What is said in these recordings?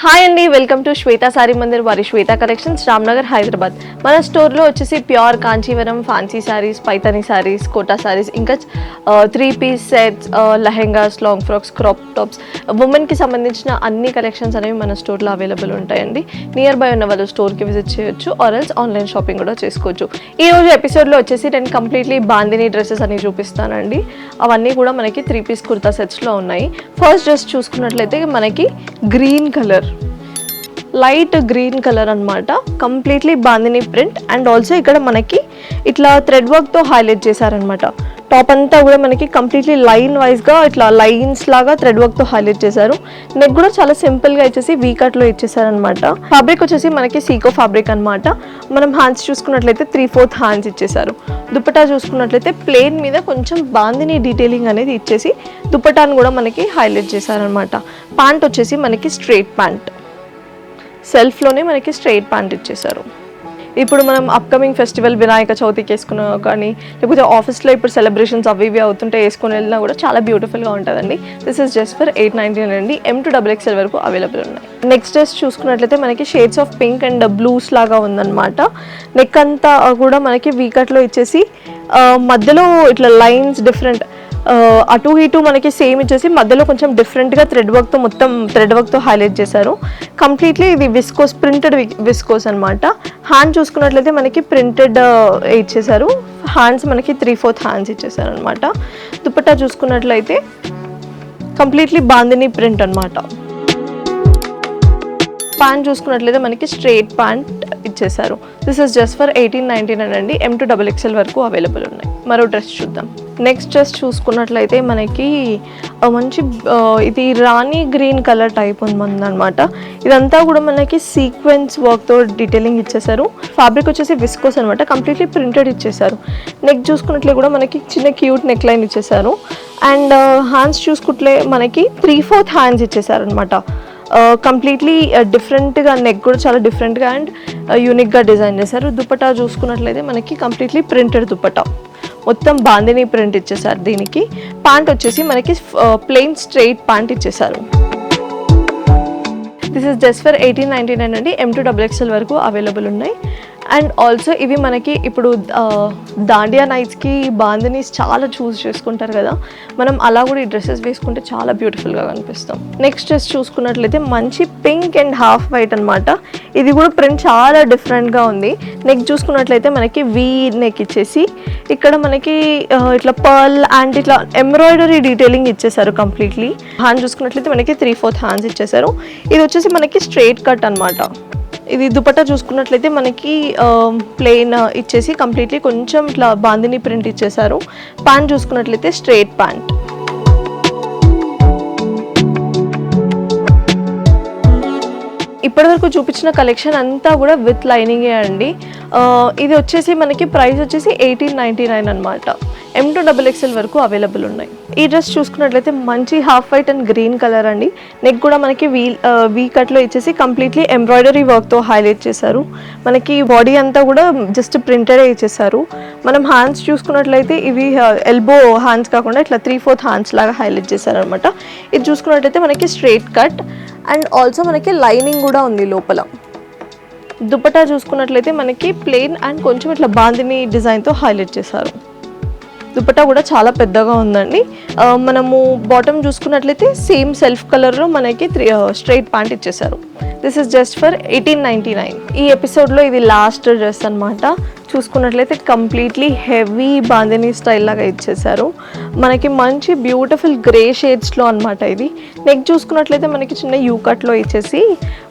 Hi అండి welcome to Shweta sorry Mandir. వారి Shweta collections Ramnagar Hyderabad. మన స్టోర్లో వచ్చేసి ప్యూర్ కాంచీవరం ఫ్యాన్సీ శారీస్ పైతని శారీస్ కోటా శారీస్ ఇంకా three piece sets lehengas long frocks crop tops ఉమెన్కి సంబంధించిన అన్ని కలెక్షన్స్ అనేవి మన స్టోర్లో అవైలబుల్ ఉంటాయండి. నియర్ బై ఉన్న వాళ్ళు స్టోర్కి విజిట్ చేయొచ్చు ఆర్ ఎల్స్ ఆన్లైన్ షాపింగ్ కూడా చేసుకోవచ్చు. ఈ రోజు ఎపిసోడ్లో వచ్చేసి నేను కంప్లీట్లీ బాందిని డ్రెస్సెస్ అని చూపిస్తానండి. అవన్నీ కూడా మనకి త్రీ పీస్ కుర్తా సెట్స్లో ఉన్నాయి. ఫస్ట్ డ్రెస్ చూసుకున్నట్లయితే మనకి green colour light green colour అన్నమాట. Completely bandhani print. And also ఇక్కడ మనకి ఇట్లా థ్రెడ్ వర్క్తో హైలైట్ చేశారనమాట టాప్ అంతా కూడా మనకి కంప్లీట్లీ లైన్ వైజ్గా ఇట్లా లైన్స్ లాగా థ్రెడ్ వర్క్తో హైలైట్ చేశారు. నెక్ కూడా చాలా సింపుల్గా ఇచ్చేసి వీ కట్లో ఇచ్చేసారనమాట ఫ్యాబ్రిక్ వచ్చేసి మనకి సీకో ఫ్యాబ్రిక్ అన్నమాట. మనం హ్యాండ్స్ చూసుకున్నట్లయితే త్రీ ఫోర్త్ హ్యాండ్స్ ఇచ్చేసారు దుపటా చూసుకున్నట్లయితే ప్లేన్ మీద కొంచెం బాందిని డీటెయిలింగ్ అనేది ఇచ్చేసి దుపటాను కూడా మనకి హైలైట్ చేశారనమాట ప్యాంట్ వచ్చేసి మనకి స్ట్రైట్ ప్యాంట్ సెల్ఫ్లోనే మనకి స్ట్రైట్ ప్యాంట్ ఇచ్చేసారు ఇప్పుడు మనం అప్కమింగ్ ఫెస్టివల్ వినాయక చవితికి వేసుకున్న కానీ లేకపోతే ఆఫీస్లో ఇప్పుడు సెలబ్రేషన్స్ అవి ఇవి అవుతుంటే వేసుకుని వెళ్ళినా కూడా చాలా బ్యూటిఫుల్గా ఉంటుందండి. This is just for eight ninety అండి. ఎం టు డబుల్ ఎక్స్ఎల్ వరకు అవైలబుల్ ఉన్నాయి. నెక్స్ట్ డ్రెస్ చూసుకున్నట్లయితే మనకి shades of pink and blues లాగా ఉందన్నమాట. నెక్ అంతా కూడా మనకి వీకట్లో ఇచ్చేసి మధ్యలో ఇట్లా లైన్స్ డిఫరెంట్ అటు ఇటు మనకి సేమ్ ఇచ్చేసి మధ్యలో కొంచెం డిఫరెంట్గా థ్రెడ్ వర్క్తో మొత్తం థ్రెడ్ వర్క్తో హైలైట్ చేశారు. కంప్లీట్లీ ఇది విస్కోస్ ప్రింటెడ్ విస్కోస్ అనమాట హ్యాండ్ చూసుకున్నట్లయితే మనకి ప్రింటెడ్ ఇచ్చేసారు హ్యాండ్స్ మనకి త్రీ ఫోర్త్ హ్యాండ్స్ ఇచ్చేసారు అనమాట దుపట్టా చూసుకున్నట్లయితే కంప్లీట్లీ బాందిని ప్రింట్ అనమాట ప్యాంట్ చూసుకున్నట్లయితే మనకి స్ట్రైట్ ప్యాంట్ ఇచ్చేసారు this is just for eighteen ninety nine అండి ఎం టు డబుల్ ఎక్స్ఎల్ వరకు అవైలబుల్ ఉన్నాయి. మరో డ్రెస్ చూద్దాం. నెక్స్ట్ జస్ట్ చూసుకున్నట్లయితే మనకి మంచి ఇది రాణి గ్రీన్ కలర్ టైప్ ఉందన్నమాట. ఇదంతా కూడా మనకి సీక్వెన్స్ వర్క్తో డీటెయిలింగ్ ఇచ్చేసారు ఫ్యాబ్రిక్ వచ్చేసి విస్కోస్ అనమాట కంప్లీట్లీ ప్రింటెడ్ ఇచ్చేసారు నెక్ చూసుకున్నట్లే కూడా మనకి చిన్న క్యూట్ నెక్ లైన్ ఇచ్చేసారు అండ్ హ్యాండ్స్ చూసుకుంటే మనకి త్రీ ఫోర్త్ హ్యాండ్స్ ఇచ్చేసారనమాట కంప్లీట్లీ డిఫరెంట్గా నెక్ కూడా చాలా డిఫరెంట్గా అండ్ యూనిక్గా డిజైన్ చేశారు. దుపట్టా చూసుకున్నట్లయితే మనకి కంప్లీట్లీ ప్రింటెడ్ దుపట్టా. మొత్తం బాందిని ప్రింట్ ఇచ్చేసారు దీనికి. ప్యాంట్ వచ్చేసి మనకి ప్లెయిన్ స్ట్రైట్ ప్యాంట్ ఇచ్చేసారు this is just for eighteen ninety nine నుండి ఎం టూ డబుల్ ఎక్స్ఎల్ వరకు అవైలబుల్ ఉన్నాయి. అండ్ ఆల్సో ఇవి మనకి ఇప్పుడు దాండియా నైట్స్కి బాందనీస్ చాలా చూస్ చేసుకుంటారు కదా. మనం అలా కూడా ఈ డ్రెస్సెస్ వేసుకుంటే చాలా బ్యూటిఫుల్గా కనిపిస్తాం. నెక్స్ట్ డ్రెస్ చూసుకున్నట్లయితే మంచి పింక్ అండ్ హాఫ్ వైట్ అనమాట ఇది కూడా ప్రింట్ చాలా డిఫరెంట్గా ఉంది. నెక్ చూసుకున్నట్లయితే మనకి వీ నెక్ ఇచ్చేసి ఇక్కడ మనకి ఇట్లా పర్ల్ అండ్ ఇట్లా ఎంబ్రాయిడరీ డీటెయిలింగ్ ఇచ్చేసారు కంప్లీట్లీ హ్యాండ్ చూసుకున్నట్లయితే మనకి త్రీ ఫోర్త్ హ్యాండ్స్ ఇచ్చేసారు. ఇది వచ్చేసి మనకి స్ట్రైట్ కట్ అనమాట ఇది దుపట్టా చూసుకున్నట్లయితే మనకి ప్లెయిన్ ఇచ్చేసి కంప్లీట్లీ కొంచెం ఇట్లా బాందిని ప్రింట్ ఇచ్చేసారు. ప్యాంట్ చూసుకున్నట్లయితే స్ట్రైట్ ప్యాంట్ ఇప్పటివరకు చూపించిన కలెక్షన్ అంతా కూడా విత్ లైనింగే అండి. ఇది వచ్చేసి మనకి ప్రైస్ వచ్చేసి ఎయిటీన్ నైంటీ నైన్ అనమాట ఎం టు డబుల్ ఎక్స్ఎల్ వరకు అవైలబుల్ ఉన్నాయి. ఈ డ్రెస్ చూసుకున్నట్లయితే మంచి half white and green colour అండి. నెక్ కూడా మనకి వీ వీ కట్లో ఇచ్చేసి కంప్లీట్లీ ఎంబ్రాయిడరీ వర్క్తో హైలైట్ చేశారు. మనకి బాడీ అంతా కూడా జస్ట్ ప్రింటెడ్ ఇచ్చేసారు మనం హ్యాండ్స్ చూసుకున్నట్లయితే ఇవి ఎల్బో హ్యాండ్స్ కాకుండా ఇట్లా త్రీ ఫోర్త్ హ్యాండ్స్ లాగా హైలైట్ చేశారనమాట ఇది చూసుకున్నట్లయితే మనకి స్ట్రైట్ కట్ అండ్ ఆల్సో మనకి లైనింగ్ కూడా ఉంది లోపల. దుపట్టా చూసుకున్నట్లయితే మనకి ప్లెయిన్ అండ్ కొంచెం ఇట్లా బాందిని డిజైన్తో హైలైట్ చేశారు. దుపట్టా కూడా చాలా పెద్దగా ఉందండి. మనము బాటమ్ చూసుకున్నట్లయితే సేమ్ సెల్ఫ్ కలర్లో మనకి త్రీ స్ట్రైట్ ప్యాంట్ ఇచ్చేసారు this is just for eighteen ninety nine ఈ ఎపిసోడ్లో ఇది లాస్ట్ డ్రెస్ అనమాట చూసుకున్నట్లయితే కంప్లీట్లీ హెవీ బాందిని స్టైల్ లాగా ఇచ్చేసారు మనకి మంచి బ్యూటిఫుల్ గ్రే షేడ్స్లో అనమాట ఇది. నెక్ చూసుకున్నట్లయితే మనకి చిన్న యూ కట్లో ఇచ్చేసి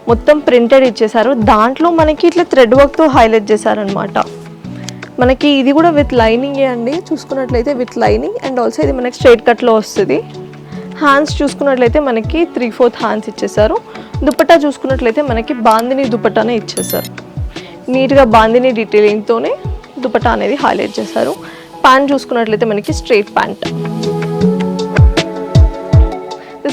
మొత్తం ప్రింటెడ్ ఇచ్చేసారు దాంట్లో మనకి ఇట్లా థ్రెడ్ వర్క్తో హైలైట్ చేశారనమాట మనకి ఇది కూడా విత్ లైనింగే అండి. చూసుకున్నట్లయితే విత్ లైనింగ్ అండ్ ఆల్సో ఇది మనకి స్ట్రైట్ కట్లో వస్తుంది. హ్యాండ్స్ చూసుకున్నట్లయితే మనకి త్రీ ఫోర్త్ హ్యాండ్స్ ఇచ్చేసారు. దుపట్టా చూసుకున్నట్లయితే మనకి బాందిని దుపట్టానే ఇచ్చేసారు. నీట్గా బాందిని డీటెయిలింగ్తోనే దుపట్టా అనేది హైలైట్ చేశారు. ప్యాంట్ చూసుకున్నట్లయితే మనకి straight pant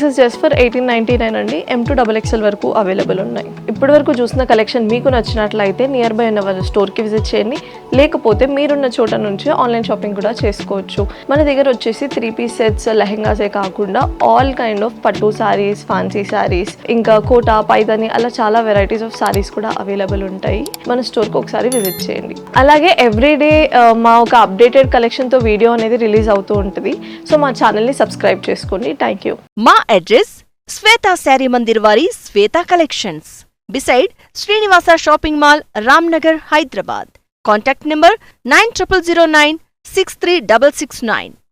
this is just for eighteen ninety nine అండి ఎం టూ డబల్ ఎక్స్ఎల్ వరకు అవైలబుల్ ఉన్నాయి. ఇప్పటి వరకు చూసిన కలెక్షన్ మీకు నచ్చినట్లయితే నియర్ బై ఉన్న వాళ్ళ స్టోర్కి విజిట్ చేయండి. లేకపోతే మీరున్న చోట నుంచి ఆన్లైన్ షాపింగ్ కూడా చేసుకోవచ్చు. మన దగ్గర వచ్చేసి త్రీ పీస్ సెట్స్ లెహెంగాసే కాకుండా ఆల్ కైండ్ ఆఫ్ పట్టు శారీస్ ఫ్యాన్సీ శారీస్ ఇంకా కోటా పైదని అలా చాలా వెరైటీస్ ఆఫ్ శారీస్ కూడా అవైలబుల్ ఉంటాయి. మన స్టోర్కి ఒకసారి విజిట్ చేయండి. అలాగే ఎవ్రీడే uh, మా ఒక అప్డేటెడ్ కలెక్షన్తో వీడియో అనేది రిలీజ్ అవుతూ ఉంటుంది. సో మా ఛానల్ని సబ్స్క్రైబ్ చేసుకోండి. థ్యాంక్ యూ మా ಅಡ್ರೆಸ್ ಶ್ವೇತಾ ಸ್ಯಾರಿ ಮಂದಿರ್ ವಾರಿ Shweta collections beside Srinivasa Shopping Mall, Ramnagar, Hyderabad. Contact number 9009 63669.